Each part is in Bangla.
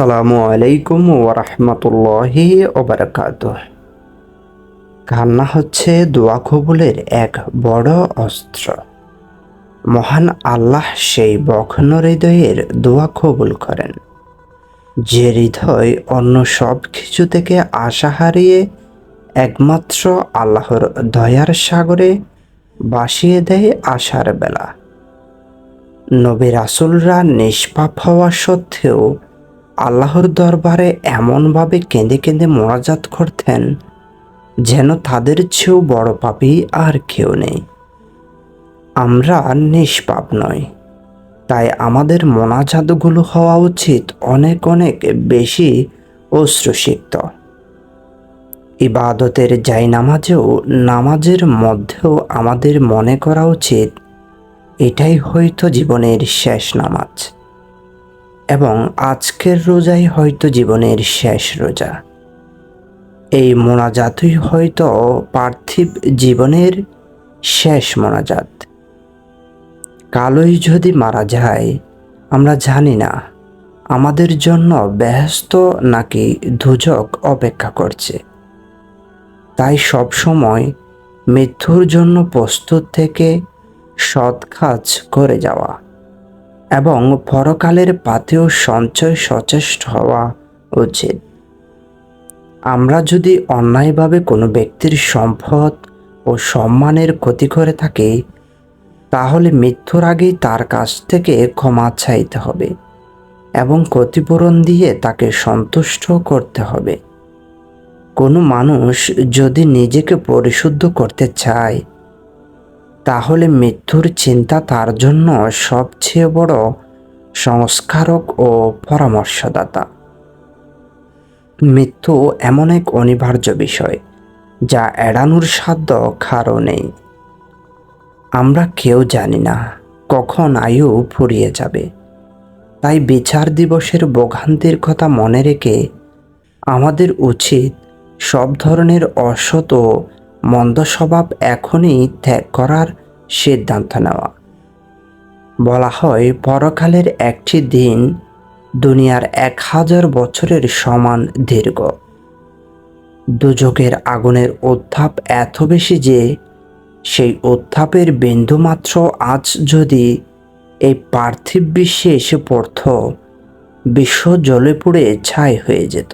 আসসালামু আলাইকুম ওরহমতুল্লাহি ওবরাকাত কান্না হচ্ছে দোয়া কবুলের এক বড় অস্ত্র। মহান আল্লাহ সেই বখন হৃদয়ের দোয়া কবুল করেন। যে হৃদয় অন্য সব কিছু থেকে আশা হারিয়ে একমাত্র আল্লাহর দয়ার সাগরে বাসিয়ে দেয় আশার বেলা। নবী রাসুলরা নিষ্পাপ হওয়া সত্ত্বেও আল্লাহর দরবারে এমনভাবে কেঁদে কেঁদে মোনাজাত করতেন যেন তাদের চেয়েও বড় পাপি আর কেউ নেই। আমরা নিষ্পাপ নয় তাই আমাদের মোনাজাতগুলো হওয়া উচিত অনেক অনেক বেশি অশ্রুসিক্ত ইবাদতের যাই নামাজেও নামাজের মধ্যেও আমাদের মনে করা উচিত, এটাই হয়তো জীবনের শেষ নামাজ। এবং আজকের রোজাই হয়তো জীবনের শেষ রোজা। এই মোনাজাতই হয়তো পার্থিব জীবনের শেষ মোনাজাত। কালোই যদি মারা যায়, আমরা জানি না, আমাদের জন্য ব্যস্ত নাকি ধুজক অপেক্ষা করছে। তাই সব সময় মৃত্যুর জন্য প্রস্তুত থেকে সৎ কাজ করে যাওয়া। এবং পরকালের পাতেও সঞ্চয় সচেষ্ট হওয়া উচিত। আমরা যদি অন্যায়ভাবে কোনো ব্যক্তির সম্পদ ও সম্মানের ক্ষতি করে থাকি, তাহলে মৃত্যুর আগেই তার কাছ থেকে ক্ষমা চাইতে হবে এবং ক্ষতিপূরণ দিয়ে তাকে সন্তুষ্ট করতে হবে। কোনো মানুষ যদি নিজেকে পরিশুদ্ধ করতে চায় তাহলে মৃত্যুর চিন্তা তার জন্য সবচেয়ে বড় সংস্কারক ও পরামর্শদাতা। মৃত্যু এমন এক অনিবার্য বিষয়, যা এড়ানোর সাধ্য কারও নেই। আমরা কেউ জানি না কখন আয়ু ফুরিয়ে যাবে। তাই বিচার দিবসের ভোগান্তির কথা মনে রেখে আমাদের উচিত সব ধরনের অসৎ ও মন্দ স্বভাব এখনই ত্যাগ করার সিদ্ধান্ত নেওয়া। বলা হয়, পরকালের একটি দিন দুনিয়ার এক হাজার বছরের সমান দীর্ঘ। দুযোগের আগুনের উত্তাপ এত বেশি যে, সেই উত্তাপের বিন্দুমাত্র আজ যদি এই পার্থিব বিশ্বে এসে পড়ত, বিশ্ব জলে পুড়ে ছাই হয়ে যেত।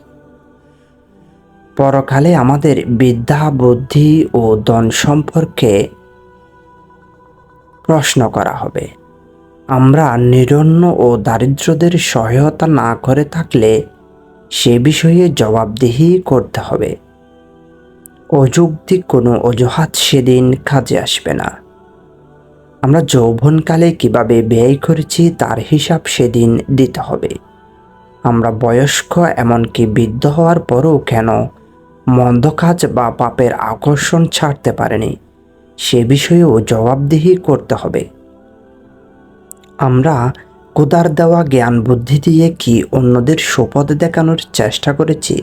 পরকালে আমাদের বিদ্যা, বুদ্ধি ও দন সম্পর্কে প্রশ্ন করা হবে। আমরা নিরন্ন ও দারিদ্রদের সহায়তা না করে থাকলে সে বিষয়ে জবাবদিহি করতে হবে। অযৌক্তিক কোনো অজুহাত সেদিন কাজে আসবে না। আমরা যৌবনকালে কীভাবে ব্যয় করেছি তার হিসাব সেদিন দিতে হবে। আমরা বয়স্ক এমনকি বৃদ্ধ হওয়ার পরও কেন মন্দ কাজ বা পাপের আকর্ষণ ছাড়তে পারেনি? সে বিষয়েও জবাবদিহি করতে হবে। আমরা কোদার দেওয়া জ্ঞান বুদ্ধি দিয়ে কি অন্যদের সুপদ দেখানোর চেষ্টা করেছি?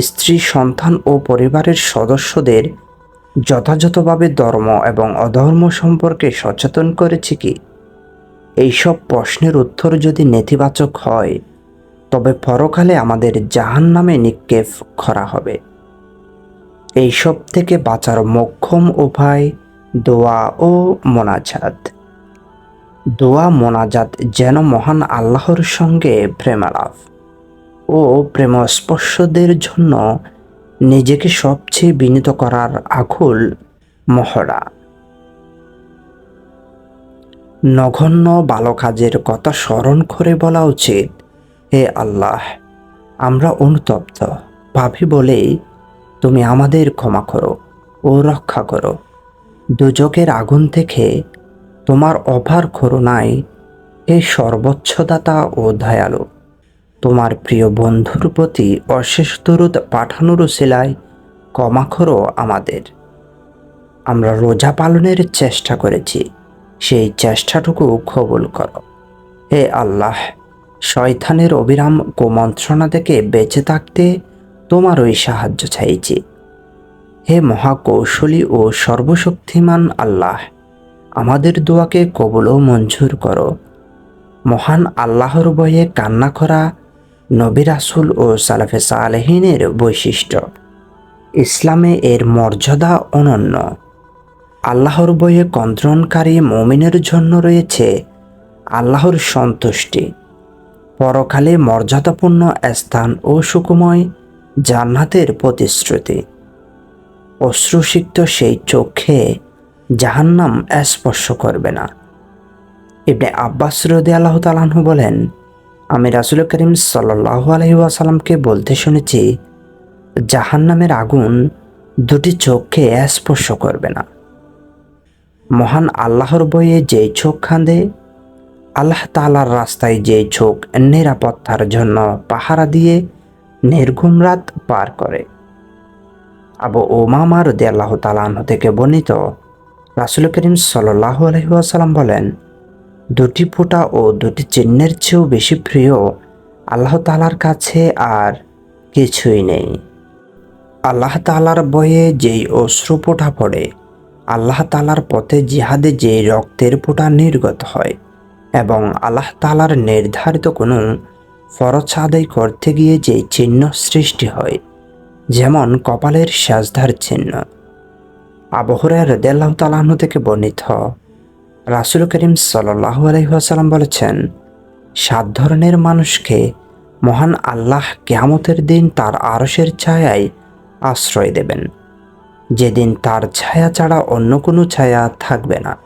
স্ত্রী, সন্তান ও পরিবারের সদস্যদের যথাযথভাবে ধর্ম এবং অধর্ম সম্পর্কে সচেতন করেছি কি? এইসব প্রশ্নের উত্তর যদি নেতিবাচক হয়, তবে পরকালে আমাদের জাহান নামে নিক্ষেপ করা হবে। এইসব থেকে বাঁচার মক্ষম উপায় দোয়া ও মোনাজাত। দোয়া, মোনাজাত যেন মহান আল্লাহর সঙ্গে প্রেমালাভ ও প্রেমস্পর্শদের জন্য নিজেকে সবচেয়ে বিনীত করার আকুল মহড়া। নগণ্য ভালো কাজের কথা স্মরণ করে বলা উচিত, হে আল্লাহ, আমরা অনুতপ্ত। ভাবি বলেই তুমি আমাদের ক্ষমা করো ও রক্ষা করো। দুজকের আগুন থেকে তোমার অভার করুণায় হে সর্বোচ্চদাতা ও দয়ালু। তোমার প্রিয় বন্ধুর প্রতি অশেষ দরুদ পাঠানোর সিলাই ক্ষমা করো আমাদের। আমরা রোজা পালনের চেষ্টা করেছি, সেই চেষ্টাটুকু কবুল করো। হে আল্লাহ শয়থানের অবিরাম কুমন্ত্রণা থেকে বেঁচে থাকতে তোমার ওই সাহায্য চাইছি। হে মহাকৌশলী ও সর্বশক্তিমান আল্লাহ, আমাদের দোয়াকে কবল মঞ্জুর করো। মহান আল্লাহর বয়ে কান্না করা নবী রাসুল ও সালাফে সালেহিনের বৈশিষ্ট্য। ইসলামে এর মর্যাদা অনন্য। আল্লাহর বয়ে কন্ত্রণকারী মমিনের জন্য রয়েছে আল্লাহর সন্তুষ্টি। পরকালে মর্যাদাপূর্ণ স্থান ও সুকুময় জান্নাতের প্রতিশ্রুতি। অশ্রুসিক্ত সেই চোখে জাহান্নাম স্পর্শ করবে না। ইবনে আব্বাস রদি আল্লাহ তালাহু বলেন, আমি রাসুল করিম সাল্লাহ আলহি আসালামকে বলতে শুনেছি, জাহান্নামের আগুন দুটি চোখকে স্পর্শ করবে না। মহান আল্লাহর বইয়ে যেই চোখ খাঁদে আল্লাহ তালার রাস্তায় যে চোখ নিরাপত্তার জন্য পাহারা দিয়ে নির্ঘুম রাত পার করে। আবু ওমামা আল্লাহ তালাহ থেকে বর্ণিত রাসুল করিম সাল্লাহ আলহিহাসাল্লাম বলেন, দুটি ফোঁটা ও দুটি চিহ্নের চেয়েও বেশি প্রিয় আল্লাহ তালার কাছে আর কিছুই নেই। আল্লাহ তালার বয়ে যেই অশ্রু ফোঁটা পড়ে, আল্লাহ তালার পথে জিহাদে যেই রক্তের ফোঁটা নির্গত হয় এবং আল্লাহ তালার নির্ধারিত কোনো ফরজ আদায় করতে গিয়ে যে চিহ্ন সৃষ্টি হয়, যেমন কপালের সাজধার চিহ্ন। আবহরের রদেল্লাহ তালাহনু থেকে বর্ণিত, রাসুল করিম সাল্লাহ আলহিহাসাল্লাম বলেছেন, সাত ধরনের মানুষকে মহান আল্লাহ কেয়ামতের দিন তার আরসের ছায়ায় আশ্রয় দেবেন। যেদিন তার ছায়া ছাড়া অন্য কোনো ছায়া থাকবে না।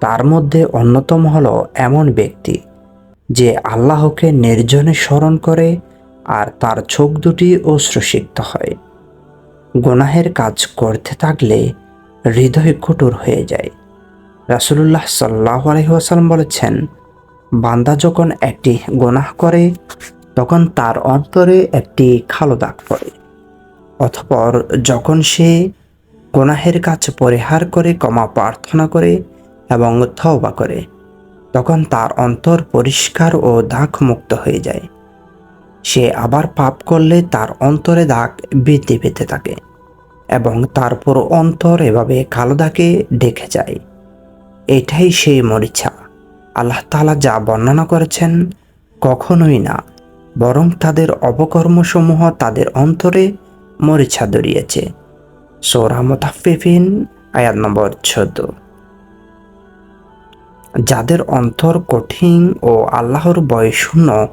তার মধ্যে অন্যতম হল এমন ব্যক্তি। যে আল্লাহকে নির্জনে স্মরণ করে আর তার চোখ দুটি অশ্রুসিক্ত হয়। গোনাহের কাজ করতে থাকলে হৃদয় কঠোর হয়ে যায়। রাসুলুল্লাহ সাল্লাহ আলহিহাসাল্লাম বলেছেন, বান্দা যখন একটি গোনাহ করে, তখন তার অন্তরে একটি খালো দাগ পড়ে। অথপর যখন সে গোনাহের কাজ পরিহার করে, ক্ষমা প্রার্থনা করে এবং থওবা করে তখন তার অন্তর পরিষ্কার ও দাগ মুক্ত হয়ে যায়। সে আবার পাপ করলে তার অন্তরে দাগ বৃদ্ধি পেতে থাকে এবং তারপর অন্তর এভাবে কালো দাগে ডেকে যায়। এটাই সেই মরিচা। আল্লাহ তালা যা বর্ণনা করেছেন কখনোই না, বরং তাদের অপকর্মসমূহ তাদের অন্তরে মরিচা দড়িয়েছে সৌরা মোতাফিফিন আয়াত নম্বর চোদ্দ। যাদের অন্তর কঠিন ও আল্লাহর শূন্য,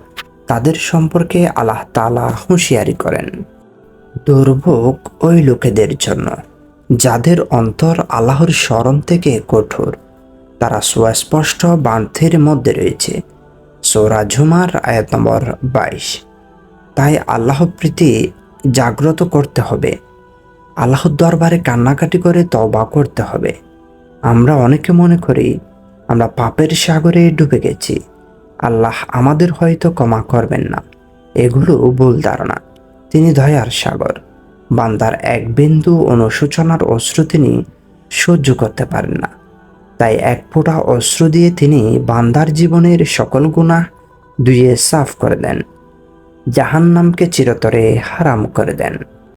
তাদের সম্পর্কে আল্লাহ তালা হুঁশিয়ারি করেন। দুর্ভোগ ওই লোকেদের জন্য, যাদের অন্তর আল্লাহর স্মরণ থেকে কঠোর। তারা সুস্পষ্ট বান্থের মধ্যে রয়েছে। সৌরা ঝুমার আয়াত নম্বর বাইশ। তাই আল্লাহ প্রীতি জাগ্রত করতে হবে। আল্লাহর দরবারে কান্নাকাটি করে তবা করতে হবে। আমরা অনেকে মনে করি আমরা পাপের সাগরে ডুবে গেছি। আল্লাহ আমাদের হয়তো ক্ষমা করবেন না। এগুলো ভুল ধারণা। তিনি দয়ার সাগর। বান্দার এক বিন্দু অনুশোচনার অশ্রু তিনি সহ্য করতে পারেন না। তাই এক ফোঁটা অশ্রু দিয়ে তিনি বান্দার জীবনের সকল গুণা ধুয়ে সাফ করে দেন। জাহান্নামকে চিরতরে হারাম করে দেন।